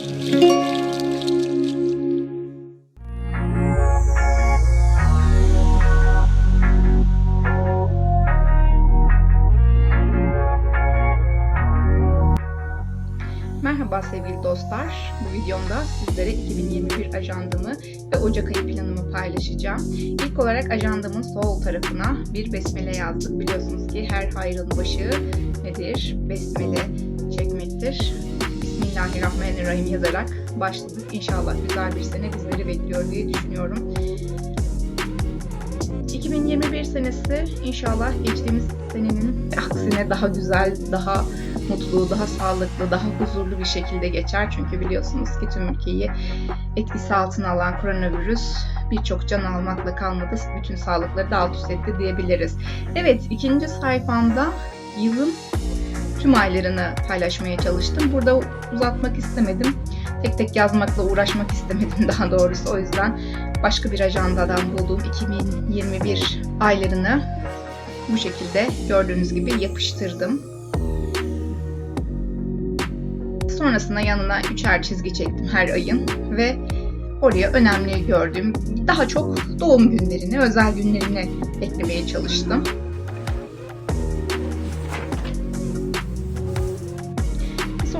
Merhaba sevgili dostlar. Bu videomda sizlere 2021 ajandamı ve Ocak ayı planımı paylaşacağım. İlk olarak ajandamın sol tarafına bir besmele yazdık. Biliyorsunuz ki her hayrın başı nedir? Besmele çekmektir. Bismillahirrahmanirrahim yazarak başladık. İnşallah güzel bir sene bizleri bekliyor diye düşünüyorum. 2021 senesi inşallah geçtiğimiz senenin aksine daha güzel, daha mutlu, daha sağlıklı, daha huzurlu bir şekilde geçer. Çünkü biliyorsunuz ki tüm ülkeyi etkisi altına alan koronavirüs birçok can almakla kalmadı. Bütün sağlıkları da alt üst etti diyebiliriz. Evet, ikinci sayfamda yılın tüm aylarını paylaşmaya çalıştım. Burada uzatmak istemedim. Tek tek yazmakla uğraşmak istemedim daha doğrusu. O yüzden başka bir ajandadan bulduğum 2021 aylarını bu şekilde gördüğünüz gibi yapıştırdım. Sonrasında yanına üçer çizgi çektim her ayın ve oraya önemli gördüğüm daha çok doğum günlerini, özel günlerini eklemeye çalıştım.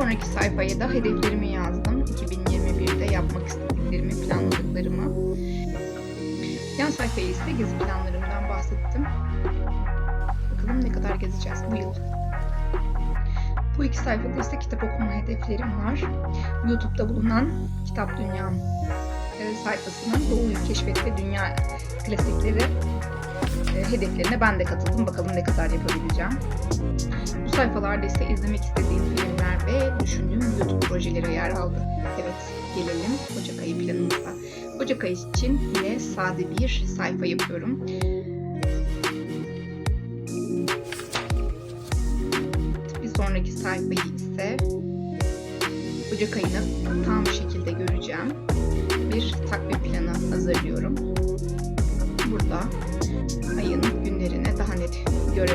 Sonraki sayfaya da hedeflerimi yazdım. 2021'de yapmak istediklerimi, planladıklarımı. Yan sayfaya ise gezi planlarımdan bahsettim. Bakalım ne kadar gezeceğiz bu yıl. Bu iki sayfada ise kitap okuma hedeflerim var. YouTube'da bulunan Kitap Dünyam e, sayfasının Doğu'yu keşfet ve dünya klasikleri hedeflerine ben de katıldım. Bakalım ne kadar yapabileceğim. Bu sayfalarda ise izlemek istediğim filmler ve düşündüğüm YouTube projeleri yer aldı. Evet, gelelim Ocak ayı planımıza. Ocak ayı için yine sade bir sayfa yapıyorum. Bir sonraki sayfayı ise Ocak ayını tam şekilde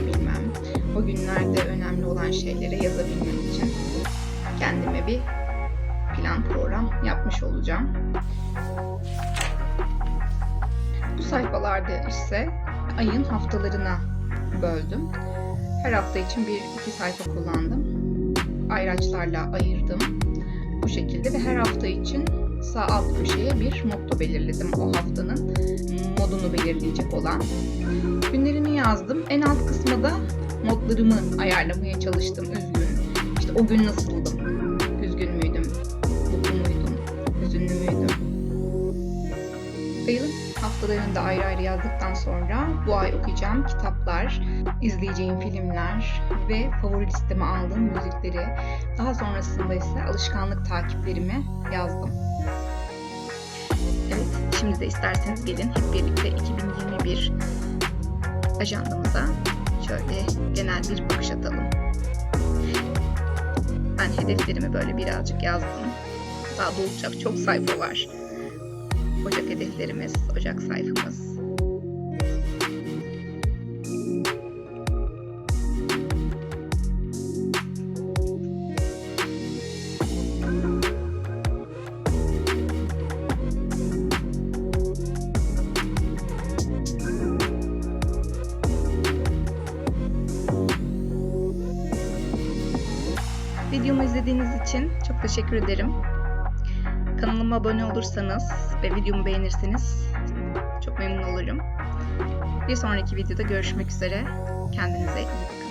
görebilmem, o günlerde önemli olan şeyleri yazabilmem için kendime bir plan program yapmış olacağım. Bu sayfalarda ise ayın haftalarına böldüm. Her hafta için bir iki sayfa kullandım. Ayraçlarla ayırdım. Bu şekilde ve her hafta için sağ alt köşeye bir motto belirledim o haftanın modunu belirleyecek olan. Günlerini yazdım. En alt kısma da modlarımı ayarlamaya çalıştım. Üzgün. İşte o gün nasıldım? Üzgün müydüm? Mutlu muydum? Hüzünlü müydüm? Ayın haftalarını da ayrı ayrı yazdıktan sonra bu ay okuyacağım kitaplar, izleyeceğim filmler ve favori listeme aldığım müzikleri, daha sonrasında ise alışkanlık takiplerimi yazdım. Evet, şimdi de isterseniz gelin hep birlikte 2021 ajandamıza şöyle genel bir bakış atalım. Ben hedeflerimi böyle birazcık yazdım. Daha dolacak çok sayfa var. Ocak hedeflerimiz, Ocak sayfamız. Videomu izlediğiniz için çok teşekkür ederim. Kanalıma abone olursanız ve videomu beğenirseniz çok memnun olurum. Bir sonraki videoda görüşmek üzere. Kendinize iyi bakın.